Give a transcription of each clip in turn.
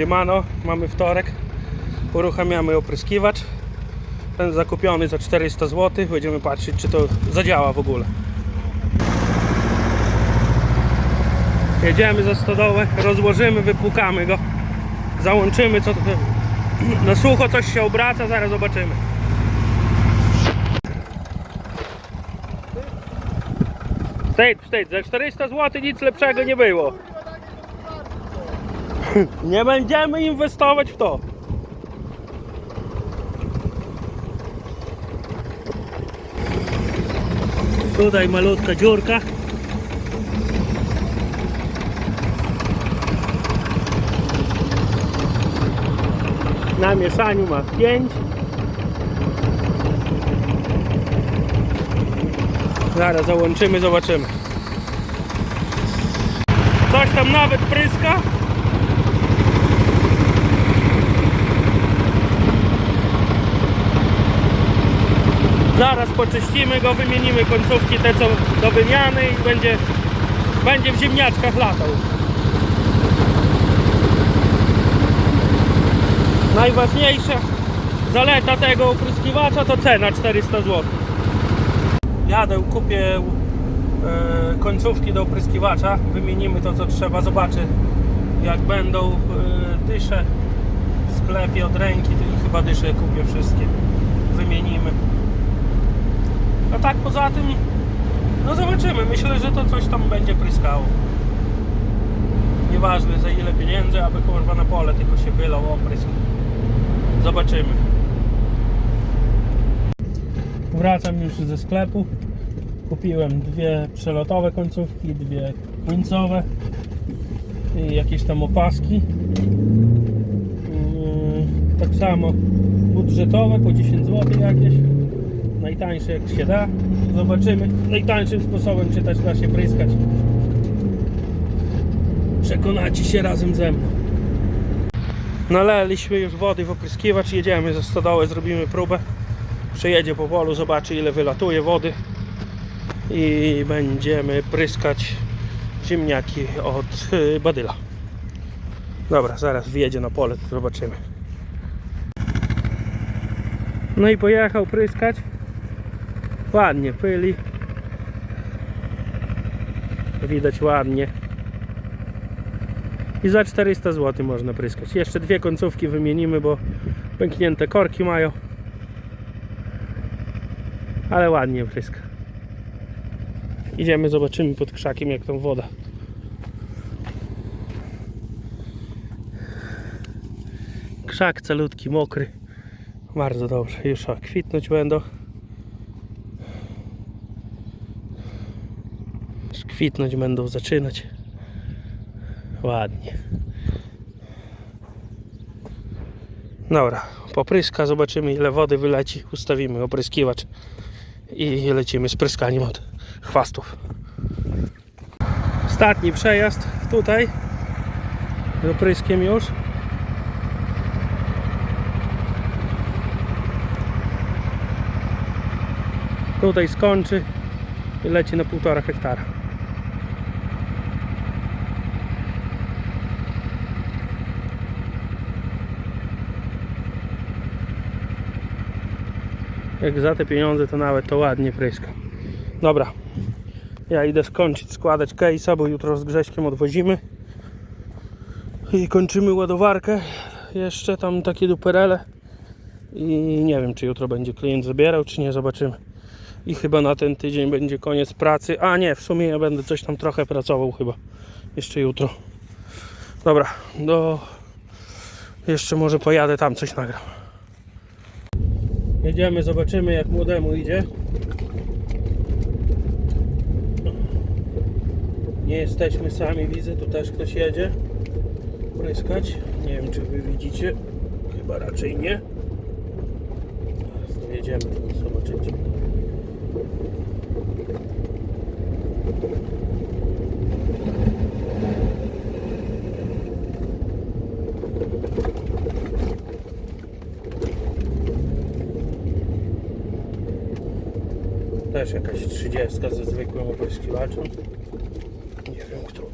Siemano, mamy wtorek. Uruchamiamy opryskiwacz. Ten zakupiony za 400 zł. Będziemy patrzeć, czy to zadziała w ogóle. Jedziemy za stodołę, rozłożymy, wypłukamy go. Załączymy, co to... Na sucho coś się obraca, zaraz zobaczymy. Wstyd, wstyd, za 400 zł nic lepszego nie było. Nie będziemy inwestować w to. Tutaj malutka dziurka. Na mieszaniu ma 5. Zaraz załączymy, zobaczymy. Coś tam nawet pryska. Zaraz poczyścimy go, wymienimy końcówki te co do wymiany i będzie, będzie w ziemniaczkach latał. Najważniejsza zaleta tego opryskiwacza to cena 400 zł. Jadę, kupię e, końcówki do opryskiwacza, wymienimy to co trzeba, zobaczę jak będą e, dysze w sklepie od ręki, chyba dysze kupię wszystkie, wymienimy. Tak poza tym, no zobaczymy. Myślę, że to coś tam będzie pryskało. Nieważne za ile pieniędzy, aby kurwa na pole tylko się wylał oprysk. Zobaczymy. Wracam już ze sklepu. Kupiłem dwie przelotowe końcówki, dwie końcowe i jakieś tam opaski. Yy, Tak samo budżetowe po 10 zł jakieś najtańsze jak się da. Zobaczymy najtańszym sposobem, czy też da się pryskać. Przekonacie się razem ze mną. Naleliśmy już wody w opryskiwacz, jedziemy ze stodoły, zrobimy próbę. Przejedzie po polu, zobaczy ile wylatuje wody i będziemy pryskać ziemniaki od y, badyla. Dobra, zaraz wjedzie na pole, to zobaczymy. No i pojechał pryskać. Ładnie pyli. Widać ładnie. I za 400 zł można pryskać. Jeszcze dwie końcówki wymienimy, bo pęknięte korki mają. Ale ładnie pryska. Idziemy, zobaczymy pod krzakiem jak tam woda. Krzak calutki, mokry. Bardzo dobrze. Już kwitnąć będą. Kwitnąć będą zaczynać ładnie. Dobra popryska zobaczymy ile wody wyleci. Ustawimy opryskiwacz i lecimy z pryskaniem od chwastów. Ostatni przejazd tutaj. Z opryskiem już. Tutaj skończy i leci na półtora hektara Jak za te pieniądze to nawet to ładnie pryska. Dobra. Ja idę skończyć składać case'a, bo jutro z Grześkiem odwozimy. I kończymy ładowarkę. Jeszcze tam takie duperele. I nie wiem, czy jutro będzie klient zabierał, czy nie, zobaczymy. I chyba na ten tydzień będzie koniec pracy. A nie, w sumie ja będę coś tam trochę pracował chyba. Jeszcze jutro. Dobra, do... Jeszcze może pojadę tam coś nagram. Jedziemy, zobaczymy jak młodemu idzie. Nie jesteśmy sami, widzę, tu też ktoś jedzie. Pryskać. Nie wiem czy wy widzicie. Chyba raczej nie. Zaraz dojedziemy, zobaczycie. Też jakaś 30 ze zwykłym opryskiwaczem. Nie wiem, który.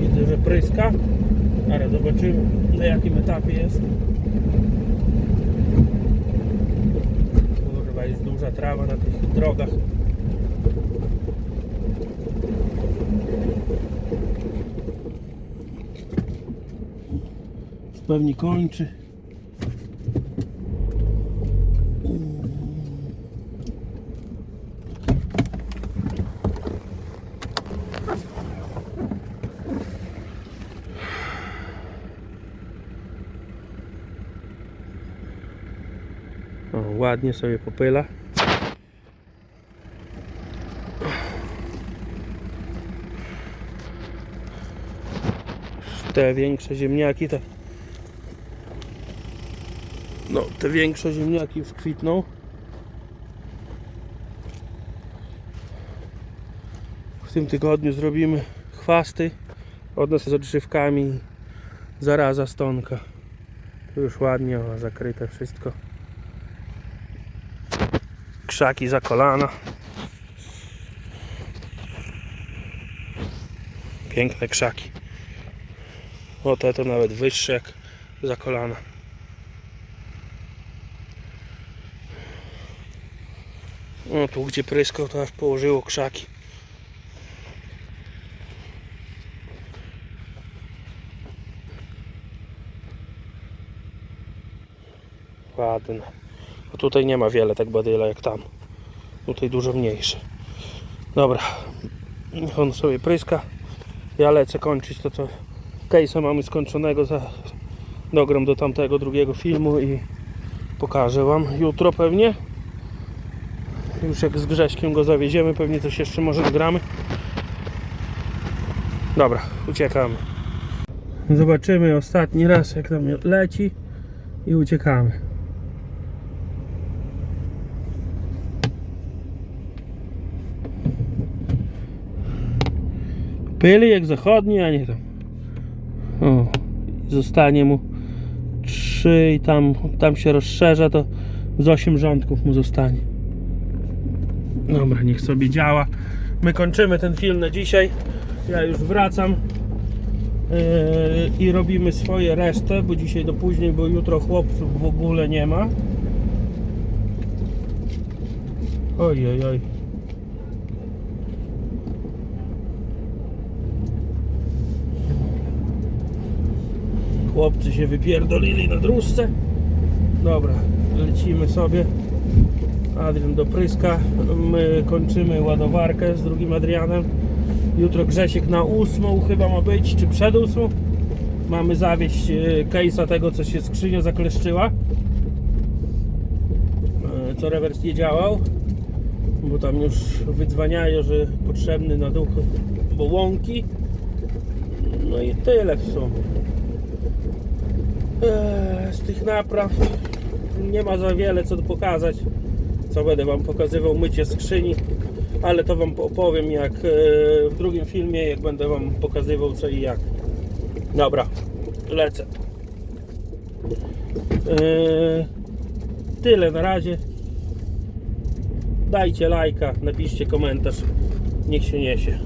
Widzę, że pryska, ale zobaczymy na jakim etapie jest. Duża trawa na tych drogach. Pewnie kończy. O, ładnie sobie popyla. Te większe ziemniaki, te no, te większe ziemniaki już kwitną. W tym tygodniu zrobimy chwasty od nas z odżywkami zaraza stonka. Tu już ładnie o, zakryte wszystko. Krzaki za kolana. Piękne krzaki. O te to nawet wyższe jak za kolana. No tu gdzie pryskał to aż położyło krzaki. Ładne. A tutaj nie ma wiele tak badyla jak tam. Tutaj dużo mniejsze. Dobra. On sobie pryska. Ja lecę kończyć to co case'a mamy skończonego za dogram do tamtego drugiego filmu i pokażę wam jutro pewnie. Już jak z Grześkiem go zawieziemy, pewnie coś jeszcze może nagramy. Dobra, uciekamy. Zobaczymy ostatni raz jak tam leci i uciekamy. Pyli jak zachodni, a nie tam. Zostanie mu trzy i tam, tam się rozszerza, to z 8 rządków mu zostanie. Dobra, niech sobie działa. My kończymy ten film na dzisiaj. Ja już wracam yy, i robimy swoje resztę, bo dzisiaj do później, bo jutro chłopców w ogóle nie ma. Oj, oj, oj. Chłopcy się wypierdolili na dróżce. Dobra, lecimy sobie. Adrian do Pryska. My kończymy ładowarkę z drugim Adrianem. Jutro Grzesiek na ósmą chyba ma być, czy przed ósmą. Mamy zawieść e, case'a tego, co się skrzynia zakleszczyła. E, Co rewers nie działał. Bo tam już wydzwaniają, że potrzebny na duch, bo łąki. No i tyle w sumie. Eee, Z tych napraw nie ma za wiele co pokazać. Co będę Wam pokazywał mycie skrzyni, ale to Wam opowiem jak e, w drugim filmie, jak będę Wam pokazywał co i jak. Dobra, lecę. Eee, Tyle na razie. Dajcie lajka, napiszcie komentarz. Niech się niesie.